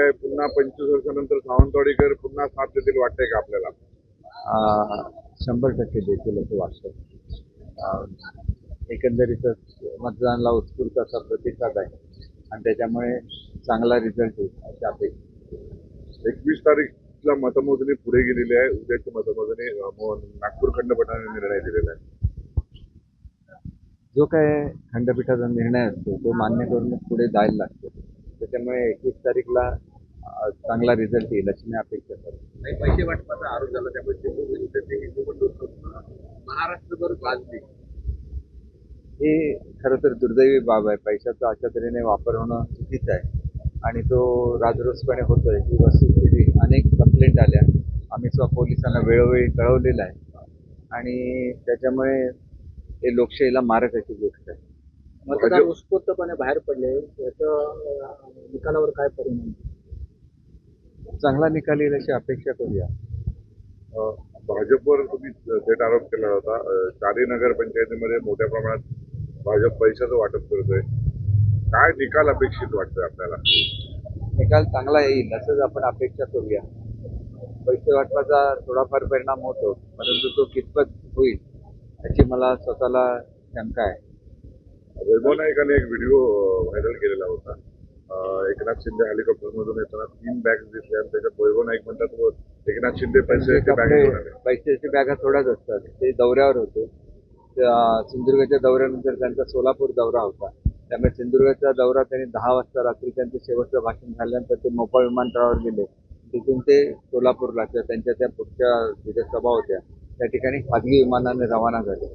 आहे पुन्हा पंचवीस वर्षानंतर सावंतवाडीकर पुन्हा साथ देतील वाटतंय का आपल्याला? शंभर टक्के देतील असं वाटतं एकंदरीतच मतदानाला उत्स्फूर्त असा प्रतिसाद आहे. आणि त्याच्यामुळे चांगला रिझल्ट होईल अशी अपेक्षा एकवीस तारीखला मतमोजणी पुढे गेलेली आहे. उद्याची मतमोजणी नागपूर खंडपीठाने निर्णय दिलेला आहे. जो काय खंडपीठाचा निर्णय असतो तो मान्य करून पुढे जायला लागतो. त्याच्यामुळे एकवीस तारीखला चांगला रिझल्ट येईल अशी मी अपेक्षा करतो. पैसे वाटपाचा आरोप झाला त्यामुळे महाराष्ट्रभर गाजली हे खरं तर दुर्दैवी बाब आहे. पैशाचा अशा तऱ्हेने वापर होणं चुकीचं आहे. आणि तो राजरोसपणे होतोय. ही वस्तुस्थिती अनेक कंप्लेंट आल्या. आम्ही स्व पोलिसांना वेळोवेळी कळवलेलं आहे. आणि त्याच्यामुळे हे लोकशाहीला मारक अशी गोष्ट आहे. मतदार उत्स्फूर्तपणे बाहेर पडले. याच्या अं, निकालावर काय परिणाम? चांगला निकाल येईल अशी अपेक्षा करूया. भाजपवर तुम्ही थेट आरोप केला होता. अं, चारही नगरपंचायतीमध्ये मोठ्या प्रमाणात भाजप पैशाचं वाटप करतोय. काय निकाल अपेक्षित वाटतोय आपल्याला? निकाल चांगला येईल असंच आपण अपेक्षा करूया. पैसे वाटपाचा थोडाफार परिणाम होतो परंतु तो कितपत होईल याची मला स्वतःला शंका आहे. वैभव नाईकाने एक व्हिडिओ व्हायरल केलेला होता. एकनाथ शिंदे हेलिकॉप्टर मधून येताना तीन बॅग दिसल्या आणि त्याच्यात वैभव नाईक म्हणतात "व एकनाथ शिंदे पैसे त्यांचे बॅग कपडे पैशाची बॅगा थोड्याच असतात. ते दौऱ्यावर होते. सिंधुदुर्गच्या दौऱ्यानंतर त्यांचा सोलापूर दौरा होता. त्यामुळे सिंधुदुर्गचा दौरा त्यांनी दहा वाजता रात्री त्यांचं शेवटचं भाषण झाल्यानंतर ते मोपा विमानतळावर गेले. तिथून ते सोलापूरला किंवा त्यांच्या त्या पुढच्या जिथे सभा होत्या त्या ठिकाणी खाजगी विमानाने रवाना झाले.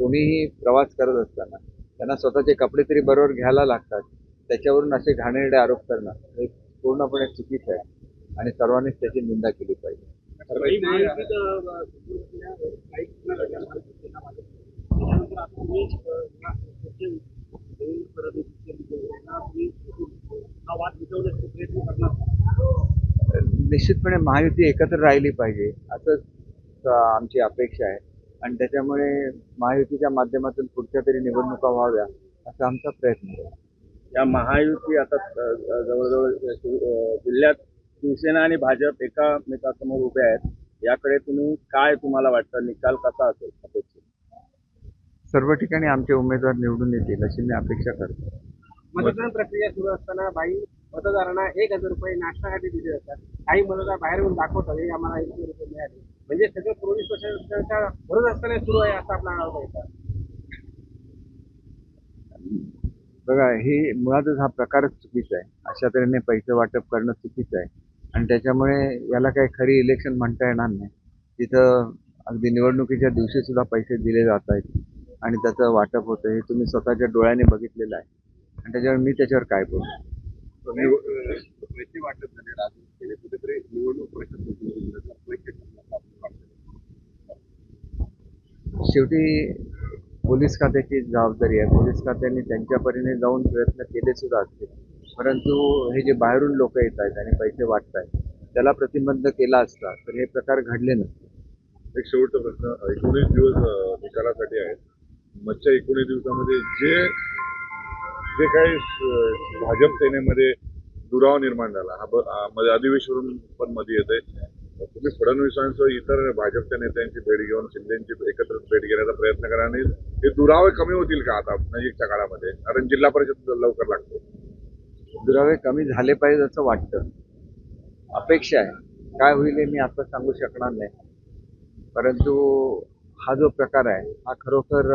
कोणीही प्रवास करत असताना त्यांना स्वतःचे कपडे तरी बरोबर घ्यायला लागतात. त्याच्यावरून असे घाणेरडे आरोप करणं हे पूर्णपणे चुकीचं आहे. आणि सर्वांनीच त्याची निंदा केली पाहिजे. निश्चितपणे महायुती एकत्र राहिली पाहिजे असंच आमची अपेक्षा आहे. आणि त्याच्यामुळे महायुतीच्या माध्यमातून पुढच्या तरी निवडणुका व्हाव्या असा आमचा प्रयत्न आहे. या महायुती आता जवळजवळ जिल्ह्यात शिवसेना आणि भाजप एकामेकासमोर उभे आहेत. याकडे तुम्ही काय तुम्हाला वाटतं? निकाल कसा असेल अपेक्षित? सर्व ठिकाणी आमचे उमेदवार निवडून येतील अशी मी अपेक्षा करतो. मतदान प्रक्रिया सुरू असताना बाई मतदारांना एक हजार रुपये नाश्त्यासाठी दिले जातात. काही मतदार बाहेर येऊन दाखवतात हे आम्हाला एक हजार रुपये मिळाले. म्हणजे सगळं पोलीस प्रशासनाच्या भरत असताना सुरू आहे असं आपला आरोप आहे बघा हे मुळातच हा प्रकारच चुकीचा आहे. अशा तऱ्हेने पैसे वाटप करणं चुकीचं आहे. आणि त्याच्यामुळे याला काही खरी इलेक्शन म्हणता येणार नाही. तिथं अगदी निवडणुकीच्या दिवशी सुद्धा पैसे दिले जात आहेत. आणि त्याचं वाटप होतं हे तुम्ही स्वतःच्या डोळ्याने बघितलेलं आहे. आणि त्याच्यावर मी त्याच्यावर काय बोलू? निव- पैसे वाटत झाले कुठेतरी निवडणूक पैसे शेवटी पोलीस खात्याची जबाबदारी आहे. पोलीस खात्याने त्यांच्या परीने जाऊन प्रयत्न केले सुद्धा असतील. परंतु हे जे बाहेरून लोक येत आहेत आणि पैसे वाटत आहेत त्याला प्रतिबंध केला असता तर हे प्रकार घडले नसते. एक शेवटचा प्रश्न. एकोणीस दिवस निकालासाठी आहेत. मधच्या एकोणीस दिवसामध्ये जे जे काही भाजप सेनेमध्ये दुराव निर्माण झाला हा हा मध्ये अधिवेशन पण मध्ये येते तुम्ही फडणवीसांसह इतर भाजपच्या नेत्यांची भेट घेऊन शिंदेची एकत्र भेट घेण्याचा प्रयत्न करा आणि हे दुरावे कमी होतील का आता नजीकच्या काळामध्ये? कारण जिल्हा परिषद लवकर लागतो. दुरावे कमी झाले पाहिजे असं वाटतं. अपेक्षा आहे. काय होईल हे मी आता सांगू शकणार नाही. परंतु हा जो प्रकार आहे हा खरोखर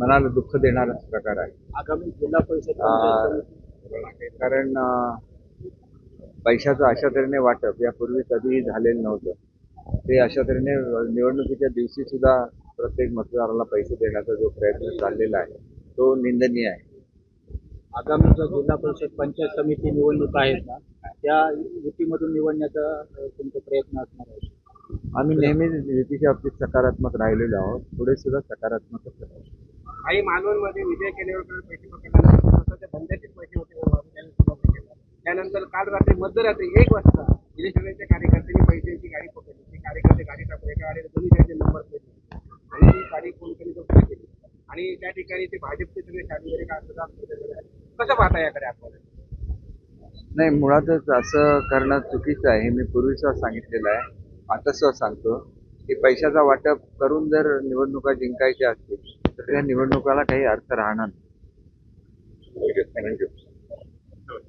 मनाला दुःख देणारा प्रकार आहे. आगामी जिल्हा परिषद कारण पैशाचं अशा तऱ्हेने वाटप यापूर्वी कधीही झालेलं नव्हतं. ते अशा तऱ्हेने निवडणुकीच्या दिवशी सुद्धा प्रत्येक मतदाराला पैसे देण्याचा जो प्रयत्न चाललेला आहे तो निंदनीय आहे. आगामी ज्या जिल्हा परिषद पंचायत समिती निवडणूक आहेत ना त्या युतीमधून निवडण्याचा तुमचा प्रयत्न असणार आहे. आम्ही नेहमीच युतीच्या बाबतीत सकारात्मक राहिलेलो आहोत. पुढे सुद्धा सकारात्मकच राहू काही मालवणमध्ये विजय केल्यावर पैसे पैसे होते म्हणून त्यांनी सुरुवात केलं त्यानंतर काल रात्री मध्यरात्री एक वाजता इलेक्ट्रॉनिकच्या कार्यकर्त्यांनी पैशाची गाडी पकडली. ती कार्यकर्ते गाडी टाकून एका गाडीला दोन्ही गाडीचे नंबर प्लेट आणि ती गाडी पोलिसांनी जप्त केली आणि त्या ठिकाणी ते भाजपचे सगळे शाळेमध्ये काय असतात कसं पाहता याकडे आपल्याला नाही मुळातच असं करणं चुकीचं आहे. मी पूर्वीच सांगितलेलं आहे. आता सुद्धा सांगतो. की पैशाचा वाटप करून जर निवडणुका जिंकायच्या असतील तर त्या निवडणुकाला काही अर्थ राहणार नाही. थँक्यू